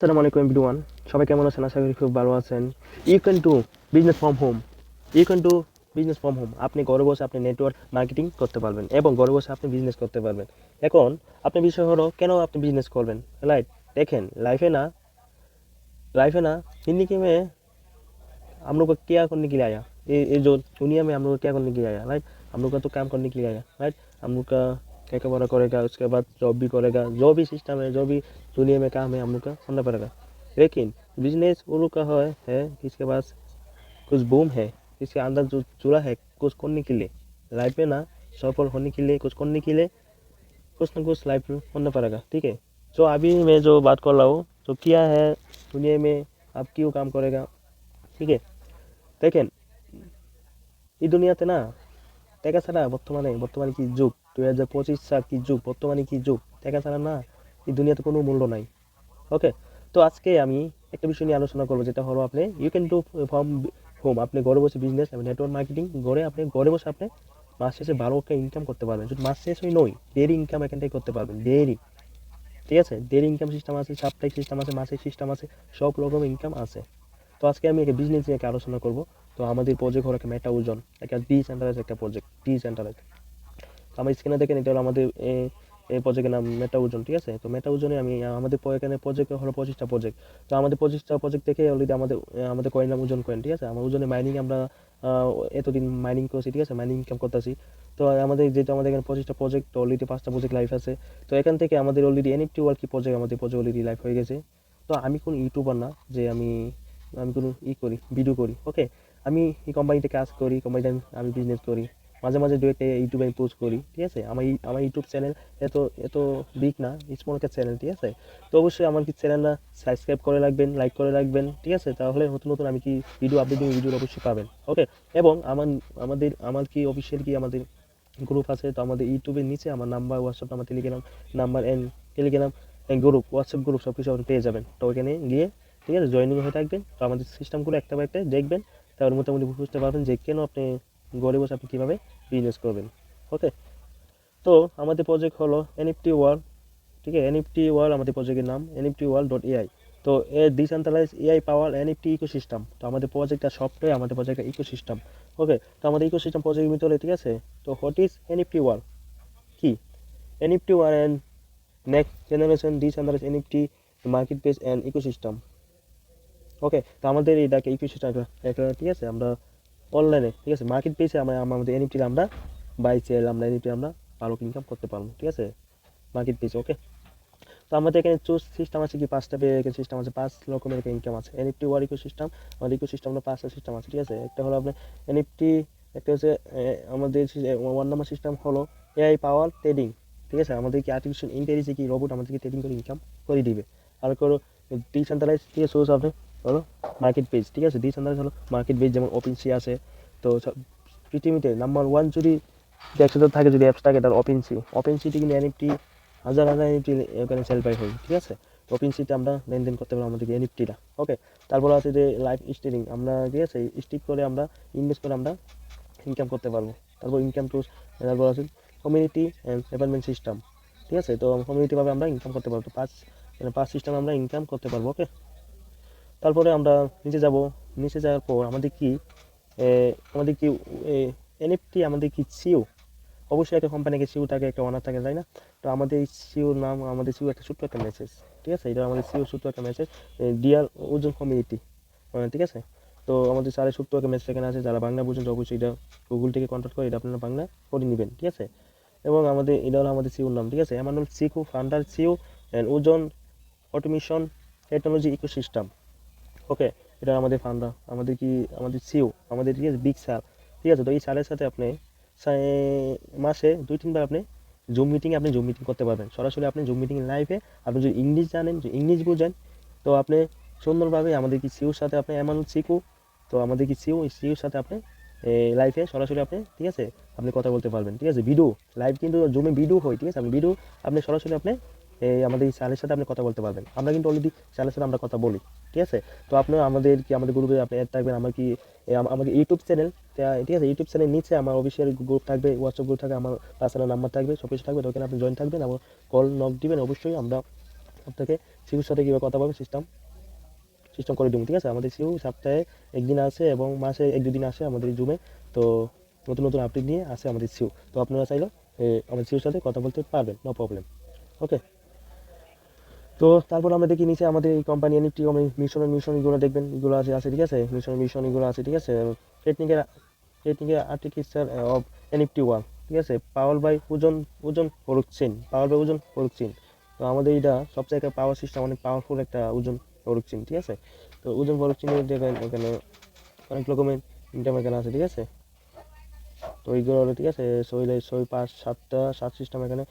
আসসালামু আলাইকুম এভরিওয়ান সবাই কেমন আছেন আশা করি খুব ভালো আছেন you can do business from home you can do business from home আপনি ঘরে বসে আপনি নেটওয়ার্ক মার্কেটিং করতে পারবেন এবং ঘরে বসে আপনি বিজনেস করতে পারবেন এখন আপনি বিষয় হলো কেন আপনি বিজনেস করবেন রাইট দেখেন লাইফে না लाइफ है ना जिंदगी में हम लोग को क्या करने के लिए आया ये ये जो दुनिया में हम लोग को क्या करने के लिए आया राइट हम लोग का तो काम करने के लिए आया राइट हम लोग का क्या क्या बड़ा करेगा उसके बाद जॉब भी करेगा जो भी सिस्टम है जो भी दुनिया में काम है हम लोग का करना पड़ेगा लेकिन बिजनेस वो लोग का है, है किसके पास कुछ बूम है किसके अंदर जो चूल्हा है कुछ करने के लिए लाइफ में ना सफल होने के लिए कुछ करने के लिए कुछ ना कुछ लाइफ में करना पड़ेगा ठीक है जो अभी मैं जो बात कर रहा हूँ तो क्या है दुनिया में आप क्यों काम करेगा ঠিক আছে দেখেন এই দুনিয়াতে না টাকা ছাড়া বর্তমানে বর্তমানে কি যুগ দুই হাজার পঁচিশ সাল কি যুগ? বর্তমানে কি যুগ? টাকা ছাড়া না, এই দুনিয়াতে কোনো মূল্য নাই। ওকে তো আজকে আমি একটা বিষয় নিয়ে আলোচনা করব, যেটা হলো আপনি you can do from home আপনি ঘরে বসে বিজনেস এবং নেটওয়ার্ক মার্কেটিং ঘরে আপনি, ঘরে বসে আপনি মাস শেষে বারো একটা ইনকাম করতে পারবেন। শুধু মাস শেষই নয় ডেরি ইনকাম এখান থেকে করতে পারবেন ডেরি ঠিক আছে? ডেলি ইনকাম সিস্টেম আছে সাপ্তাহিক সিস্টেম আছে, মাসিক সিস্টেম আছে, সব রকম ইনকাম আছে। তো আজকে আমি একটা বিজনেস নিয়ে আলোচনা করব। তো আমাদের প্রজেক্ট হলো একটা মেটা ওজন একটা ডি একটা প্রজেক্ট ডি সেন্টারাইজ আমার স্ক্রিনে দেখেন, এটা হলো আমাদের এই প্রজেক্টের নাম মেটা ওজন ঠিক আছে? তো মেটা ওজনে আমি আমাদের এখানে প্রজেক্ট হলো পঁচিশটা প্রজেক্ট তো আমাদের পঁচিশটা প্রজেক্ট থেকে অলরেডি আমাদের আমাদের কয়েন নাম ওজন কয়েন ঠিক আছে? আমার ওজনে মাইনিং আমরা এতদিন মাইনিং করছি, ঠিক আছে? মাইনিং ইনকাম করতেছি। তো আমাদের যেহেতু আমাদের এখানে পঁচিশটা প্রজেক্ট অলরেডি পাঁচটা প্রজেক্ট লাইফ আছে। তো এখান থেকে আমাদের অলরেডি এনএফটি কি প্রজেক্ট আমাদের প্রজেক্ট অলরেডি লাইফ হয়ে গেছে। তো আমি কোনো ইউটিউবার না, যে আমি আমি কোনো ই করি ভিডিও করি ওকে আমি এই কোম্পানিতে কাজ করি কোম্পানিতে আমি বিজনেস করি। মাঝে মাঝে দু একটা ইউটিউবে আমি পোস্ট করি, ঠিক আছে? আমার আমার ইউটিউব চ্যানেল এত এত বিগ না স্মল একটা চ্যানেল ঠিক আছে? তো অবশ্যই আমার কি চ্যানেলটা সাবস্ক্রাইব করে রাখবেন লাইক করে রাখবেন, ঠিক আছে? তাহলে নতুন নতুন আমি কি ভিডিও আপডেটিং ভিডিও অবশ্যই পাবেন ওকে এবং আমার, আমাদের, আমার কি অফিসিয়াল কি আমাদের গ্রুপ আছে? তো আমাদের ইউটিউবের নিচে আমার number WhatsApp number Telegram number and Telegram group WhatsApp group সব কিছু আপনি পেয়ে যাবেন। তো ওখানে গিয়ে, ঠিক আছে? জয়েনিং হয়ে থাকবেন। তো আমাদের সিস্টেমগুলো একটা বা একটা দেখবেন। তাহলে মোটামুটি বুঝতে পারবেন যে কেন আপনি ঘরে বসে আপনি কীভাবে বিজনেস করবেন? ওকে তো আমাদের প্রজেক্ট হলো এনএফটি ওয়ার্ল্ড ঠিক আছে? এনএফটি ওয়ার্ল্ড আমাদের প্রজেক্টের নাম এনএফটি ওয়ার্ল্ড ডট এআই তো a decentralise AI power NFT ecosystem তো আমাদের প্রজেক্টটা সফটওয়্যার আমাদের প্রজেক্টের ইকোসিস্টেম ওকে তো আমাদের ইকোসিস্টেম প্রজেক্টের ভিতরে, ঠিক আছে? তো হোয়াট ইজ এনএফটি ওয়ার্ল্ড কি? NFT war and next generation decentralise NFT market place and ecosystem okay তো আমাদের এই ইকোসিস্টেম একটা ঠিক আছে? আমরা অনলাইনে ঠিক আছে? মার্কেট প্লেসে আমরা আমাদের এনএফটি আমরা বাই সেল আমরা এনএফটি আমরা ভালো ইনকাম করতে পারব, ঠিক আছে? মার্কেট প্লেসে ওকে তো আমাদের এখানে চুজ সিস্টেম আছে কি? পাঁচটা সিস্টেম আছে পাঁচ রকমের ইনকাম আছে। এনএফটি ওয়ার ইকো সিস্টেম আমাদের ইকো সিস্টেম সিস্টেমটা পাঁচটা সিস্টেম আছে, ঠিক আছে? একটা হলো আপনার এনএফটি একটা হচ্ছে আমাদের ওয়ান নাম্বার সিস্টেম হলো এআই পাওয়ার ট্রেডিং ঠিক আছে? আমাদের কি আর্টিফিশিয়াল ইন্টেলিজেন্স কি রোবট আমাদেরকে ট্রেডিং করে ইনকাম করে দিবে? আর করো ডিসেন্ট্রালাইজ থেকে সোর্স হবে হলো মার্কেট পেজ ঠিক আছে? ডিসেন্ট্রালাইজ হলো মার্কেট পেজ যেমন ওপেন সি আছে। তো পৃথিবীতে নাম্বার ওয়ান যদি একসাথে থাকে, যদি অ্যাপস থাকে, তার ওপেন সি ওপেন সিটি কিন্তু এনএফটি হাজার হাজার এনএফটি ওখানে সেল বাই হয়, ঠিক আছে? ওপেন সিতে আমরা লেনদেন করতে পারব আমাদের এনএফটিটা ওকে তারপর আছে যে লাইফ স্টিলিং আমরা ঠিক আছে? স্টিক করে আমরা ইনভেস্ট করে আমরা ইনকাম করতে পারব। তারপর ইনকাম টু তারপর আছে কমিউনিটি অ্যান্ড ডেভেলপমেন্ট সিস্টেম ঠিক আছে? তো কমিউনিটিভাবে আমরা ইনকাম করতে পারব। পাঁচ মানে পাঁচ সিস্টেম আমরা ইনকাম করতে পারব ওকে তারপরে আমরা নিচে যাব। নিচে যাওয়ার পর আমাদের কি আমাদের কি এনএফটি আমাদের কি সিও অবশ্যই একটা কোম্পানিকে সিও থাকে, একটা অনার থাকে, তাই না? তো আমাদের এই সিওর নাম, আমাদের সিও একটা ছোট্ট একটা মেসেজ ঠিক আছে? এটা আমাদের সিও ছোট্ট একটা মেসেজ ডিয়ার ওজন কমিউনিটি ঠিক আছে? তো আমাদের সাড়ে সত্তর একটা মেসেজ এখানে আছে, যারা বাংলা বুঝেন তো অবশ্যই এটা গুগল থেকে কন্ট্যাক্ট করে, এটা আপনারা বাংলা করে নেবেন, ঠিক আছে? এবং আমাদের, এটা হলো আমাদের সিওর নাম, ঠিক আছে? এমানুল সিকু founder CEO and ozone automation technology ecosystem okay, এটা আমাদের ফান্ডা আমাদের কি, আমাদের সিও, আমাদের ঠিক আছে? বিগ স্যার ঠিক আছে? তো এই স্যারের সাথে আপনি মাসে দুই, তিনবার আপনি জুম মিটিংয়ে আপনি জুম মিটিং করতে পারবেন। সরাসরি আপনি জুম মিটিং লাইভে আপনি যদি ইংলিশ জানেন, যদি ইংলিশ বুঝেন, তো আপনি সুন্দরভাবে আমাদের কি সিওর সাথে আপনি এমন শিখু তো আমাদের কি সিও সিওর সাথে আপনি লাইভে সরাসরি আপনি, ঠিক আছে? আপনি কথা বলতে পারবেন, ঠিক আছে? ভিডিও লাইভ কিন্তু জুমে ভিডিও হয়, ঠিক আছে? আপনি ভিডিও, আপনি সরাসরি আপনি এই আমাদের এই স্যারের সাথে আপনি কথা বলতে পারবেন। আমরা কিন্তু অলরেডি স্যারের সাথে আমরা কথা বলি ঠিক আছে? তো আপনার আমাদের কি আমাদের গ্রুপে আপনি অ্যাড থাকবেন আমার কি এ, আম- আমাদের ইউটিউব চ্যানেল ঠিক আছে? ইউটিউব চ্যানেল নিচে আমার অফিসিয়াল গ্রুপ থাকবে হোয়াটসঅ্যাপ গ্রুপ থাকবে আমার পার্সোনাল নাম্বার থাকবে সব কিছু থাকবে তো ওখানে আপনি জয়েন থাকবেন এবং কল নক দিবেন অবশ্যই আমরা আপনাকে সিউর সাথে কীভাবে কথা বলবেন সিস্টেম সিস্টেম করে দিব ঠিক আছে? আমাদের সিউ সপ্তাহে একদিন আসে এবং মাসে এক দুদিন আসে আমাদের জুমে তো নতুন নতুন আপডেট নিয়ে আসে আমাদের সিউ তো আপনারা চাইলে আমাদের সিউর সাথে কথা বলতে পারবেন নো প্রবলেম ওকে তো তারপর আমরা দেখি নিচে আমাদের এই কোম্পানি এনএফটি মিশনের মিশন এগুলো দেখবেন, এগুলো আছে আছে, ঠিক আছে? মিশনের মিশন এগুলো আছে, ঠিক আছে? Technical technical artificial of NFT one ঠিক আছে? Power by ozone ozone production power by ozone production তো আমাদের এটা সবচেয়ে একটা পাওয়ার সিস্টেম অনেক পাওয়ারফুল একটা ওজন প্রোডাকশন ঠিক আছে? তো ওজন প্রোডাকশনের দেখেন এখানে অনেক রকমের ইনকাম এখানে আছে, ঠিক আছে? তো এইগুলো হলো ঠিক আছে? সইলে সই পাঁচ, সাতটা, সাত সিস্টেম এখানে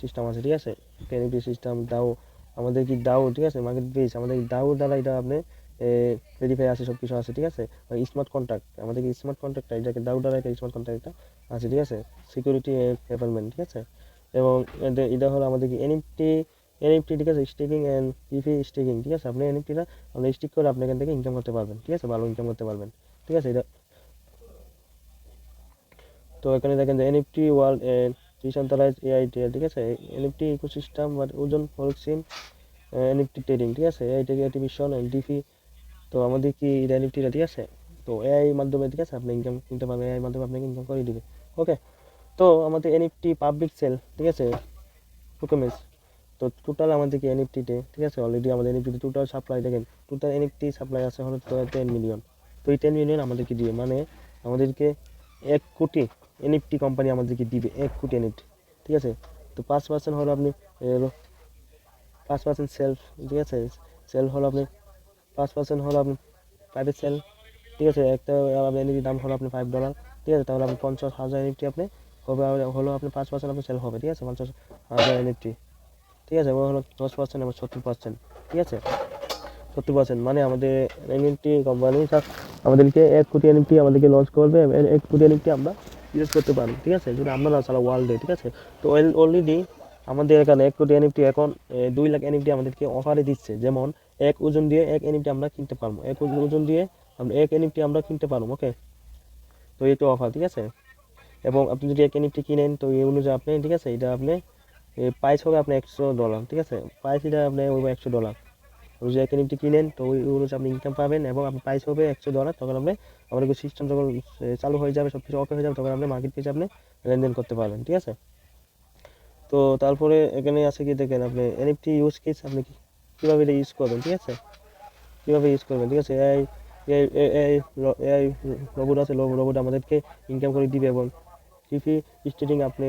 সিস্টেম আছে, ঠিক আছে? কেনিপি সিস্টেম দাও আমাদের কি দাও ঠিক আছে? মার্কেট বেস আমাদের দাও দ্বারা এটা আপনি ভেরিফাই আছে সব কিছু আছে ঠিক আছে? স্মার্ট কন্ট্যাক্ট আমাদের কি স্মার্ট কন্ট্যাক্টটা এটাকে দাও দ্বারা একটা স্মার্ট কন্ট্যাক্টটা আছে ঠিক আছে? সিকিউরিটি ডেভেলপমেন্ট ঠিক আছে? এবং এটা- এটা হলো আমাদের কি এনএফটি এনএফটি ঠিক আছে? স্টিকিং অ্যান্ড ইফি স্টিকিং ঠিক আছে? আপনি এনএফটিটা আপনি স্টিক করে আপনি এখান থেকে ইনকাম করতে পারবেন, ঠিক আছে? ভালো ইনকাম করতে পারবেন, ঠিক আছে? এটা তো এখানে দেখেন যে এনএফটি ওয়ার্ল্ড ডিসেন্ট্রালাইজ এআই ঠিক আছে? এনএফটি ইকোসিস্টেম বা ওজন ফরক্সিন এনএফটি ট্রেডিং ঠিক আছে? AI tech activation and DeFi তো আমাদের কি এনএফটিটা ঠিক আছে? তো এআই মাধ্যমে, ঠিক আছে? আপনি ইনকাম কিনতে পারবেন এআই মাধ্যমে আপনাকে ইনকাম করে দিবে ওকে তো আমাদের এনএফটি পাবলিক সেল ঠিক আছে? ডকুমেন্টস তো টোটাল আমাদের কি এনএফটিতে ঠিক আছে? অলরেডি আমাদের এনএফটিতে টোটাল সাপ্লাই দেখেন টোটাল এনএফটি সাপ্লাই আছে হলো টেন মিলিয়ন তো এই টেন মিলিয়ন আমাদেরকে দিবে মানে আমাদেরকে এক কোটি এনএফটি কোম্পানি আমাদেরকে দিবে, এক কোটি এনএফটি ঠিক আছে? তো পাঁচ পার্সেন্ট হলো আপনি পাঁচ পার্সেন্ট সেলফ ঠিক আছে? সেল হলো আপনি, পাঁচ পার্সেন্ট হলো আপনি প্রাইভেট সেল ঠিক আছে? একটা, আপনার দাম হলো আপনি ফাইভ ডলার ঠিক আছে? তাহলে আপনি পঞ্চাশ হাজার এনএফটি আপনি হবে হলো আপনি পাঁচ পার্সেন্ট আপনি সেল হবে, ঠিক আছে? পঞ্চাশ হাজার এনএফটি ঠিক আছে? হলো দশ পার্সেন্ট এবং সত্তর পার্সেন্ট ঠিক আছে? সত্তর পার্সেন্ট মানে আমাদের এনএফটি কোম্পানি আমাদেরকে এক কোটি এনএফটি আমাদেরকে লঞ্চ করবে এক কোটি এনএফটি আমরা ইউজ করতে পারব ঠিক আছে? যদি না সারা ওয়ার্ল্ডে ঠিক আছে? তো অলরেডি আমাদের এখানে এক কোটি এনএফটি এখন দুই লাখ এনএফটি আমাদেরকে অফারে দিচ্ছে। যেমন, এক ওজন দিয়ে এক এনএফটি আমরা কিনতে পারব। এক ওজন- দিয়ে আমরা, এক এনএফটি আমরা কিনতে পারব ওকে তো তো অফার ঠিক আছে? এবং আপনি যদি এক এনএফটি কিনেন, তো এই অনুযায়ী আপনি, ঠিক আছে? এটা আপনি প্রাইস হবে আপনার একশো ডলার ঠিক আছে? প্রাইস এটা আপনি একশো ডলার অনুযায়ী এক এনএফটি কিনেন, তো ওই অনুযায়ী আপনি ইনকাম পাবেন এবং আপনার প্রাইস হবে একশো ডলার তখন আপনি, আমাদের সিস্টেম যখন চালু হয়ে যাবে সব কিছু ওকে হয়ে যাবে, তখন আপনি মার্কেট পেজে আপনি লেনদেন করতে পারবেন, ঠিক আছে? তো তারপরে এখানে আছে কি দেখেন আপনি এনএফটি ইউজ কেস আপনি কীভাবে এটা ইউজ করবেন, ঠিক আছে? কীভাবে ইউজ করবেন, ঠিক আছে? এআই এআই এআই রোবট আছে রোবট আমাদেরকে ইনকাম করে দিবে এবং টিপি স্টিকিং আপনি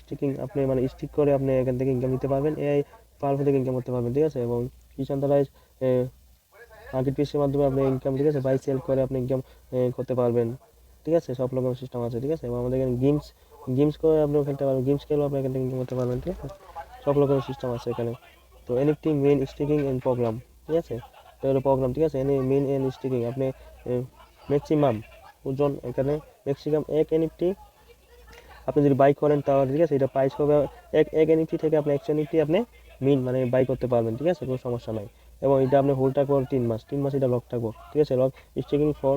স্টিকিং আপনি মানে স্টিক করে আপনি এখান থেকে ইনকাম নিতে পারবেন এআই পাওয়ার থেকে ইনকাম করতে পারবেন, ঠিক আছে? এবং ডিসেন্ট্রালাইজ মার্কেট প্লেসের মাধ্যমে আপনি ইনকাম ঠিক আছে? বাই সেল করে আপনি ইনকাম করতে পারবেন। ঠিক আছে? সব রকম সিস্টেম আছে, ঠিক আছে? এবং আমাদের এখানে গেমস গেমস করে আপনি খেলতে পারবেন গেমস খেলেও আপনি এখান থেকে ইনকাম করতে পারবেন, ঠিক আছে? সব রকমের সিস্টেম আছে এখানে। তো NFT main sticking and program ঠিক আছে? তো হলো প্রোগ্রাম ঠিক আছে? এনে মেন এন্ড স্টিকিং আপনি ম্যাক্সিমাম ওজন এখানে ম্যাক্সিমাম এক এনএফটি আপনি যদি বাই করেন তাহলে, ঠিক আছে? এটা প্রাইস হবে এক এক এনএফটি থেকে আপনি একশো এনএফটি আপনি মিন মানে বাই করতে পারবেন, ঠিক আছে? কোনো সমস্যা নাই। এবং এটা আপনি হোল্ড থাকব তিন মাস। তিন মাস এটা লক থাকব, ঠিক আছে? লক স্টেকিং ফর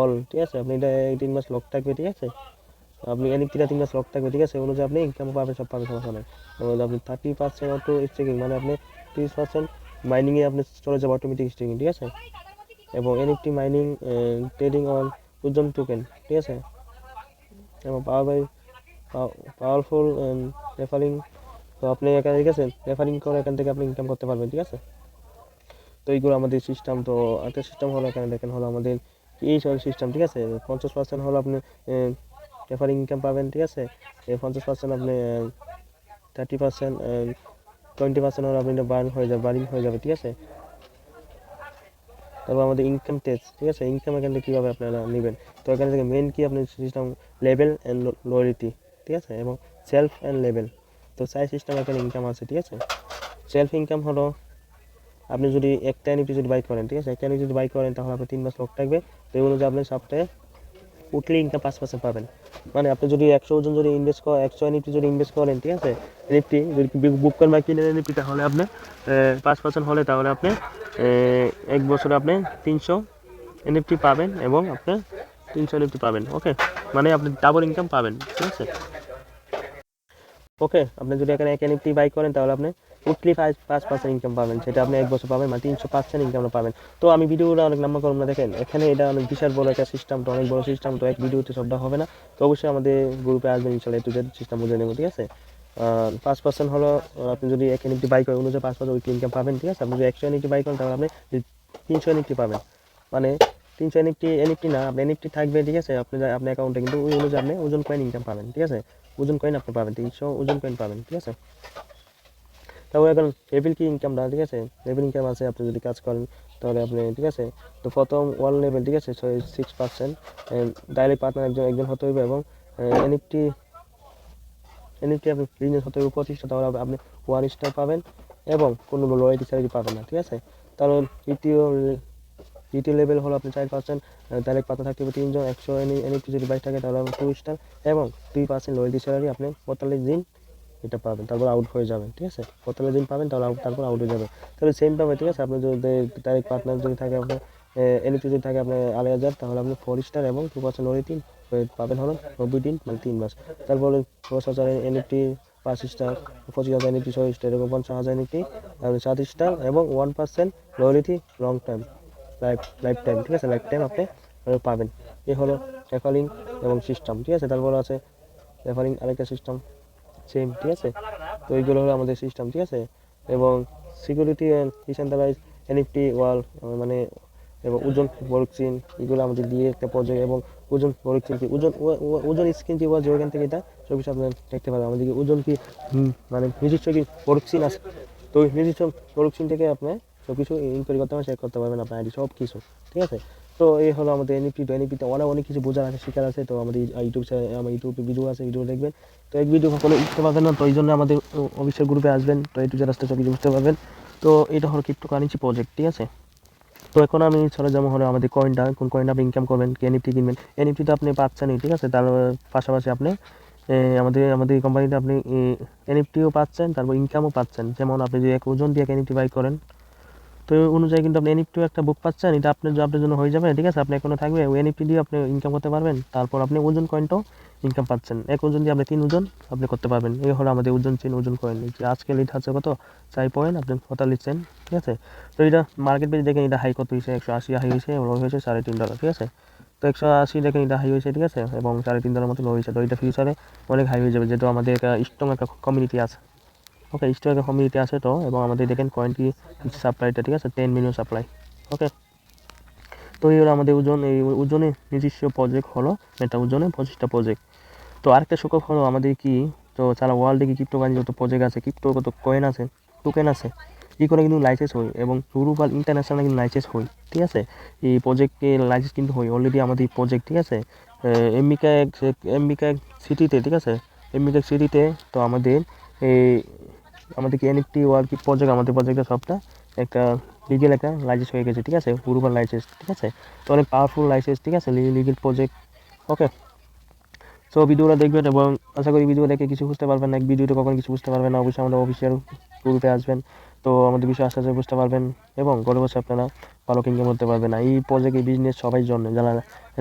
অল ঠিক আছে? আপনি এটা তিন মাস লক থাকবে, ঠিক আছে? আপনি এনএফটিটা তিন মাস লক থাকবে, ঠিক আছে? অনুযায়ী আপনি ইনকাম পাবেন, সব পাবেন, সমস্যা নাই। আপনি থার্টি পার্সেন্ট অটো স্টেকিং মানে আপনি তিরিশ পার্সেন্ট মাইনিংয়ে আপনি চলে যাবে অটোমেটিক স্টেকিং ঠিক আছে? এবং NFT mining trading on ozone token ঠিক আছে? এবং পাওয়ার বাই পাওয়ারফুল রেফারিং তো আপনি এখানে ঠিক আছে? রেফারিং করে এখান থেকে আপনি ইনকাম করতে পারবেন, ঠিক আছে? তো এইগুলো আমাদের সিস্টেম তো একটা সিস্টেম হলো এখানে দেখেন, হলো আমাদের এই সব সিস্টেম ঠিক আছে? পঞ্চাশ পার্সেন্ট হলো আপনি রেফারিং ইনকাম পাবেন, ঠিক আছে? পঞ্চাশ পার্সেন্ট আপনি থার্টি পার্সেন্ট টোয়েন্টি পার্সেন্ট হলো আপনি বার্ন হয়ে যাবে বার্নিং হয়ে যাবে, ঠিক আছে? তারপর আমাদের ইনকাম টেস্ট ঠিক আছে? ইনকাম এখান থেকে কীভাবে আপনারা নেবেন? তো এখান থেকে মেন কি? আপনি সিস্টেম লেভেল অ্যান্ড লোয়ালিটি ঠিক আছে? এবং সেলফ অ্যান্ড লেভেল তো সাই সিস্টেম এখানে ইনকাম আছে, ঠিক আছে? সেলফ ইনকাম হলো, আপনি যদি একটা এনএফটি যদি বাই করেন, ঠিক আছে? একটা এনএফটি যদি বাই করেন, তাহলে আপনার তিন মাস লক থাকবে। তো এই অনুযায়ী আপনি সপ্তাহে উঠলে ইনকাম পাঁচ পার্সেন্ট পাবেন। মানে আপনি যদি একশো ওজন যদি ইনভেস্ট করেন একশো এনএফটি যদি ইনভেস্ট করেন, ঠিক আছে? এনএফটি যদি বুক করেন বা কিনেন এনএফটি তাহলে আপনি পাঁচ পার্সেন্ট হলে তাহলে আপনি এক বছরে আপনি তিনশো এনএফটি পাবেন এবং আপনি তিনশো এনএফটি পাবেন ওকে মানে আপনি ডাবল ইনকাম পাবেন, ঠিক আছে? ওকে, আপনি যদি এখানে এক এনএফটি বাই করেন, তাহলে আপনি উইকলি ফাইভ পাঁচ পার্সেন্ট ইনকাম পাবেন, সেটা আপনি এক বছর পাবেন মানে তিনশো পার্সেন্ট ইনকাম পাবেন। তো আমি ভিডিওটা অনেক নাম্বার করব না দেখেন, এখানে এটা অনেক বিশাল বড় একটা সিস্টেম তো অনেক বড় সিস্টেম তো এক ভিডিওতে সবটা হবে না। তো অবশ্যই আমাদের গ্রুপে আসবেন, ইনশাল্লাহ একটু সিস্টেম বুঝে নেব, ঠিক আছে? পাঁচ পার্সেন্ট হলো আপনি যদি এক এনএফটি বাই করেন, অনুযায়ী পাঁচ পার্সেন্ট উইকলি ইনকাম পাবেন, ঠিক আছে? আপনি যদি একশো এনএফটি বাই করেন, তাহলে আপনি তিনশো এনএফটি পাবেন। মানে তিনশো এনএফটি এনএফটি না, আপনি এনএফটি থাকবে, ঠিক আছে? আপনি আপনার অ্যাকাউন্টে কিন্তু ওই অনুযায়ী আপনি ওজন কয়েন ইনকাম পাবেন, ঠিক আছে? ওজন কয়েন আপনি পাবেন, তিনশো ওজন কয়েন পাবেন, ঠিক আছে? তারপর এখন লেভেল কি ইনকামটা ঠিক আছে? লেভেল ইনকাম আছে, আপনি যদি কাজ করেন, তাহলে আপনি, ঠিক আছে? তো প্রথম ওয়ান লেভেল ঠিক আছে? সিক্স পার্সেন্ট ডাইরেক্ট পার্টনার একজন একজন হতে হবে এবং এনএফটি এনএফটি আপনি বিজনেস হতে হবে পঁচিশটা, তাহলে আপনি ওয়ান স্টার পাবেন এবং কোনো লয়ালিটি স্যালারি পাবেন না, ঠিক আছে? তাহলে দ্বিতীয় দ্বিতীয় লেভেল হলো আপনি চার পার্সেন্ট ডাইরেক্ট পাতা থাকতে হবে তিনজন, একশো এনএফটি যদি বাইক থাকে তাহলে টু স্টার এবং দুই পার্সেন্ট লয়ালিটি স্যালারি আপনি পঁয়তাল্লিশ দিন এটা পাবেন, তারপর আউট হয়ে যাবেন, ঠিক আছে? পঁয়তাল্লিশ দিন পাবেন, তাহলে out- তারপর আউট হয়ে যাবে। তাহলে সেম পাবে ঠিক আছে? আপনি যদি ডাইরেক্ট পার্টনার যদি থাকে আপনার এনএফটি যদি থাকে আপনার আড়াই হাজার, তাহলে আপনি ফোর স্টার এবং টু পার্সেন্ট লয়ালিটি পাবেন হলো নব্বই দিন মানে তিন মাস। তারপরে দশ হাজার এনএফটি পাঁচ স্টার পঁচিশ হাজার এনএফটি ছয় স্টার এবং পঞ্চাশ হাজার এনএফটি সাত স্টার এবং one percent loyalty long time life lifetime ঠিক আছে? লাইফ টাইম আপনি পাবেন। এ হলো রেফারিং এবং সিস্টেম ঠিক আছে? তারপর আছে রেফারিং আরেকটা সিস্টেম সেম ঠিক আছে? তো এইগুলো হলো আমাদের সিস্টেম ঠিক আছে? এবং security and decentralise NFT wall মানে এবং ওজন বরকচিন এগুলো আমাদের দিয়ে একটা পর্যায়ে এবং ওজন বরকচিন কি? ওজন ওজন স্ক্রিন যে যে ওখান থেকে এটা কিছু আপনার দেখতে পাবেন আমাদেরকে ওজন কি? মানে নিজস্ব কি বরকচিন আছে? তো ওই নিজস্ব বরকচিন থেকে আপনি সব কিছু ইনকোয়ারি করতে চেক করতে পারবেন আপনার আইডি সব কিছু ঠিক আছে? তো এই হলো আমাদের এনএফটি তো এনএফটিতে অনেক অনেক কিছু বোঝার আছে, শেখার আছে, তো আমাদের ইউটিউব আমার ইউটিউবে ভিডিও আছে ভিডিও দেখবেন। তো এক ভিডিও কখনো উঠতে পারবেন না, তো এই জন্য আমাদের অফিসের গ্রুপে আসবেন, তো এই টু সব কিছু বুঝতে পারবেন। তো এটা হলো ক্রিপ্টো কারেন্সি প্রজেক্ট ঠিক আছে? তো এখন আমি চলে যাব হলো আমাদের কয়েনটা কোন কয়েনটা আপনি ইনকাম করবেন, কি এনএফটি কিনবেন। এনএফটি তো আপনি পাচ্ছেনই, ঠিক আছে? তার পাশাপাশি আপনি আমাদের আমাদের এই কোম্পানিতে আপনি এনএফটিও পাচ্ছেন, তারপর ইনকামও পাচ্ছেন। যেমন আপনি যদি এক ওজন দিয়ে এনএফটি বাই করেন তো অনুযায়ী কিন্তু আপনি এনএফটিও একটা বুক পাচ্ছেন, এটা আপনার আপনার জন্য হয়ে যাবে, ঠিক আছে? আপনি এখনও থাকবে, ওই এনএফটি দিয়ে আপনি ইনকাম করতে পারবেন, তারপর আপনি ওজন কয়েনটাও ইনকাম পাচ্ছেন। এক ওজন দিয়ে আপনি তিন ওজন আপনি করতে পারবেন। এই হলো আমাদের ওজন চেন ওজন কয়েন আজকে লিট আছে কত? চাই পয়েন্ট আপনি পঁয়তাল্লিশ চেন ঠিক আছে? তো এটা মার্কেট পেজ দেখেন, এটা হাই কত হয়েছে? একশো আশি হাই হয়েছে লো হয়েছে সাড়ে তিন ডলার ঠিক আছে? তো একশো আশি দেখেন, এটা হাই হয়েছে, ঠিক আছে? এবং সাড়ে তিন ডলার মতো লো হয়েছে। তো এটা ফিউচারে অনেক হাই হয়ে যাবে, যেহেতু আমাদের একটা স্ট্রং একটা কমিউনিটি আছে। ওকে স্ট্রং একটা কমিউনিটি আছে তো এবং আমাদের দেখেন কয়েনটি সাপ্লাইটা ঠিক আছে? টেন মিলিয়ন সাপ্লাই ওকে তো এই হলো আমাদের ওজন এই ওজনে নিজস্ব প্রজেক্ট হলো এটা ওজনে পঁচিশটা প্রজেক্ট তো আরেকটা সুখক হলো আমাদের কি, তো সারা ওয়ার্ল্ডে কি ক্রিপ্টো কারেন্সি যত প্রজেক্ট আছে ক্রিপ্টো কত কয়েন আছে টোকেন আছে করে কিন্তু লাইসেন্স হয়, এবং গ্লোবাল ইন্টারন্যাশনাল কিন্তু লাইসেন্স হয়, ঠিক আছে? এই প্রজেক্টে লাইসেন্স কিন্তু হয় অলরেডি আমাদের এই প্রজেক্ট ঠিক আছে? এমবিকা এমবিকা সিটিতে ঠিক আছে? এমবিকা সিটিতে তো আমাদের এই আমাদের কি এনএফটি ওয়ার্ক প্রজেক্ট আমাদের প্রজেক্টটা সবটা একটা লিগেল একটা লাইসেন্স হয়ে গেছে, ঠিক আছে? গ্লোবাল লাইসেন্স ঠিক আছে? তো অনেক পাওয়ারফুল লাইসেন্স ঠিক আছে? লিগেল প্রজেক্ট ওকে সো ভিডিওটা দেখবেন এবং আশা করি ভিডিও দেখে কিছু বুঝতে পারবেন না। ভিডিওতে কখন কিছু বুঝতে পারবেন না। অবশ্যই আমাদের অফিসিয়াল গ্রুপে আসবেন। তো আমাদের বিষয়ে আস্তে আস্তে বুঝতে পারবেন এবং ঘরে বসে আপনারা, ভালো ইনকাম করতে পারবেন না। এই প্রজেক্ট এই বিজনেস সবাই জন্য, যারা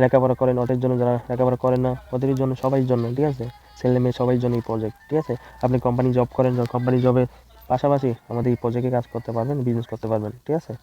লেখাপড়া করেন, ওদের জন্য যারা লেখাপড়া করেন না, ওদের জন্য সবাই জন্য, ঠিক আছে? ছেলে মেয়ে সবাই জন্য এই প্রজেক্ট ঠিক আছে? আপনি কোম্পানি জব করেন কোম্পানি জবে পাশাপাশি আমাদের এই প্রজেক্টে কাজ করতে পারবেন বিজনেস করতে পারবেন, ঠিক আছে?